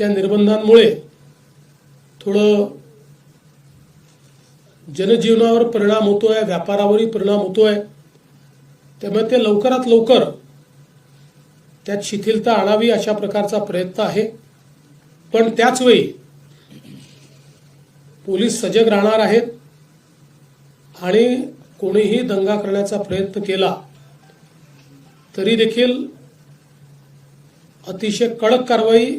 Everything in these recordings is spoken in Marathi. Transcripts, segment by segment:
त्या निर्बंधांमुळे थोडं जनजीवनावर परिणाम होतोय व्यापारावरही परिणाम होतो आहे त्यामुळे ते लवकरात लवकर त्यात शिथिलता आणावी अशा प्रकारचा प्रयत्न आहे. पण त्याचवेळी पोलीस सजग राहणार आहेत आणि कोणीही दंगा करण्याचा प्रयत्न केला तरी देखील अतिशय कडक कारवाई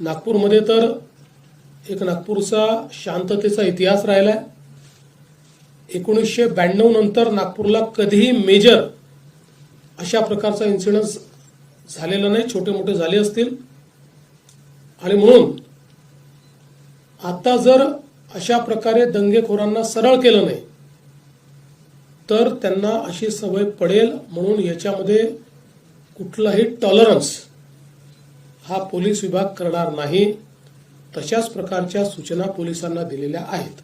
नागपूरमध्ये तर एक नागपूरचा शांततेचा इतिहास राहिला आहे एकोणीसशे ब्याण्णव नंतर नागपूरला कधीही मेजर अशा प्रकारचा इन्सिडन्स झालेला नाही. छोटे मोठे झाले असतील. आणि म्हणून आता जर अशा प्रकारे दंगेखोरांना सरळ केलं नाही तर त्यांना अशी सवय पडेल म्हणून याच्यामध्ये कुठलाही टॉलरन्स हा पोलीस विभाग करणार नाही तशाच प्रकारच्या सूचना पोलिसांना दिलेल्या आहेत.